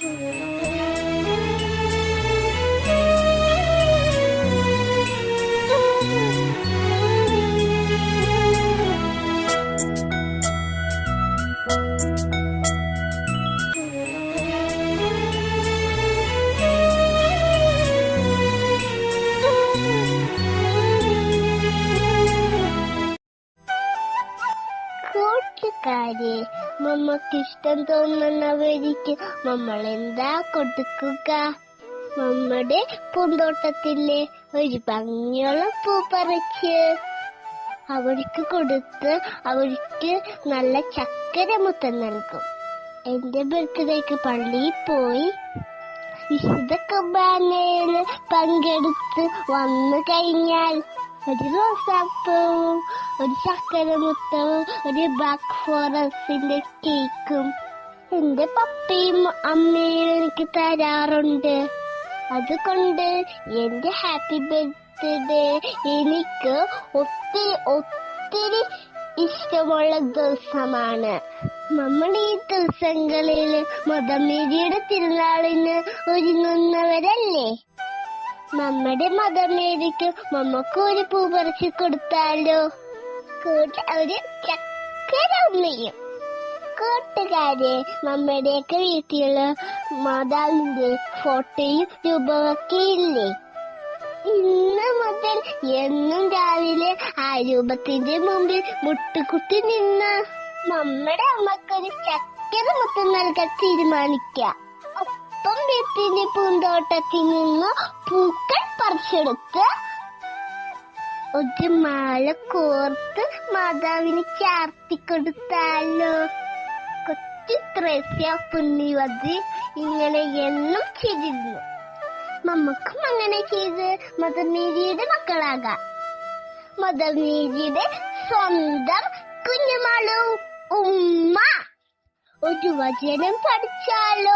Bye. കൂട്ടുകാരെ ഇഷ്ടം തോന്നുന്നവർക്ക് നമ്മൾ എന്താ കൊടുക്കുക? നമ്മുടെ പൂന്തോട്ടത്തിലെ ഒരു ഭംഗിയുള്ള പൂ പറിച്ച്. അവർക്ക് കൊടുത്ത് അവർക്ക് നല്ല ചക്കര മുത്തം നൽകും. എന്റെ ബർത്ത്ഡേക്ക് പള്ളിയിൽ പോയി. വിശുദ്ധ കുർബാനയിൽ പങ്കെടുത്ത് വന്നു കഴിഞ്ഞാൽ ഒരു റോസാപ്പൂവും ഒരു ചക്കരമുത്തവും ഒരു ബ്ലാക്ക് ഫോറസ്റ്റിന്റെ കേക്കും എന്റെ പപ്പയും അമ്മയും എനിക്ക് തരാറുണ്ട്. അതുകൊണ്ട് എന്റെ ഹാപ്പി ബർത്ത്ഡേ എനിക്ക് ഒത്തിരി ഒത്തിരി ഇഷ്ടമുള്ള ദിവസമാണ്. നമ്മൾ ഈ ദിവസങ്ങളിൽ മതമേരിയുടെ തിരുനാളിന് ഒരുങ്ങുന്നവരല്ലേ? നമ്മുടെ മദമേരിക്ക് നമുക്ക് ഒരു പൂ പറിച്ചു കൊടുത്താലോ? ഒരു ചക്കര കൂട്ടുകാരെ നമ്മുടെയൊക്കെ വീട്ടിലുള്ള മാതാവിന്റെ ഫോട്ടോയും രൂപമൊക്കെ ഇല്ലേ? ഇന്ന് മുതൽ എന്നും രാവിലെ ആ രൂപത്തിന്റെ മുമ്പിൽ മുട്ടുകുത്തി നിന്ന് നമ്മുടെ അമ്മക്കൊരു ചക്കര മുത്തം നൽകാൻ തീരുമാനിക്കാം. ഒപ്പം വീട്ടിന്റെ പൂന്തോട്ടത്തിൽ നിന്ന് പൂക്കൾ പറിച്ചെടുത്ത് ഒരു മാല കോർത്ത് മാതാവിന് ചാർത്തി കൊടുത്താലോ കൊച്ചു ത്രേസ്യ പുണ്യവതി ഇങ്ങനെ എന്നും ചെയ്തിരുന്നു. നമുക്കും അങ്ങനെ ചെയ്ത് മദർമേരിയുടെ മക്കളാകാം. മദർമേരിയുടെ സ്വന്തം കുഞ്ഞുമാളും ഉമ്മ. ഒരു വചനം പഠിച്ചാലോ?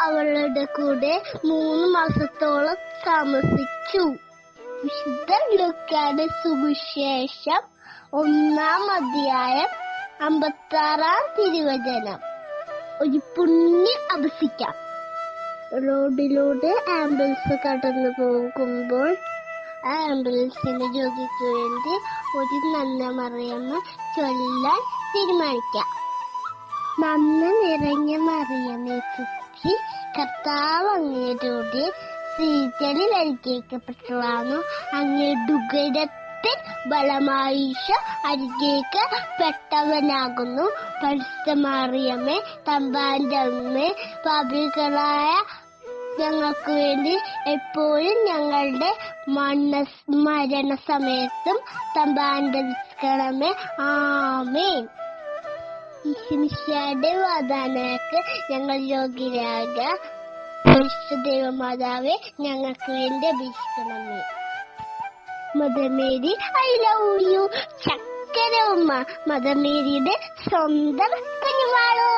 അവളുടെ കൂടെ മൂന്ന് മാസത്തോളം താമസിച്ചു. വിശുദ്ധ ലുക്കാട് സുവിശേഷം ഒന്നാം അധ്യായം അമ്പത്താറാം തിരുവചനം. ഒരു പുണ്യ അഭസിക്കാം റോഡിലൂടെ ആംബുലൻസ് കടന്നു പോകുമ്പോൾ ആ ആംബുലൻസിന്റെ രോഗിക്ക് വേണ്ടി ഒരു നന്ന മറിയമ്മ ചൊല്ലാൻ തീരുമാനിക്കാം. നന്ന നിറഞ്ഞ മറിയമേ സുഖി കർത്താവ് അങ്ങയുടെ സീറ്റലിൽ അനുഗ്രഹിക്കപ്പെട്ടതാണ് അങ്ങയുടെ ഉഗരത്തിൽ ബലമായിഷ അരികേക്ക് പെട്ടവനാകുന്നു. പരിസ്ഥമാറിയമ്മേ തമ്പാന്റെ അമ്മേ പാപികളായ ഞങ്ങൾക്ക് വേണ്ടി എപ്പോഴും ഞങ്ങളുടെ മണ്ണ സമയത്തും തമ്പാന്റെ ആമേൻ. ഈശ്വമിശയുടെ വാദാനക്ക് ഞങ്ങൾ യോഗ്യരാക ദൈവമാതാവെ ഞങ്ങൾക്ക് വേണ്ടി അപേക്ഷിക്കണമേ മദർമേരി ഐ ലവ് യു ചക്കര ഉമ്മ മദർമേരിയുടെ സ്വന്തം കുഞ്ഞുമാളോ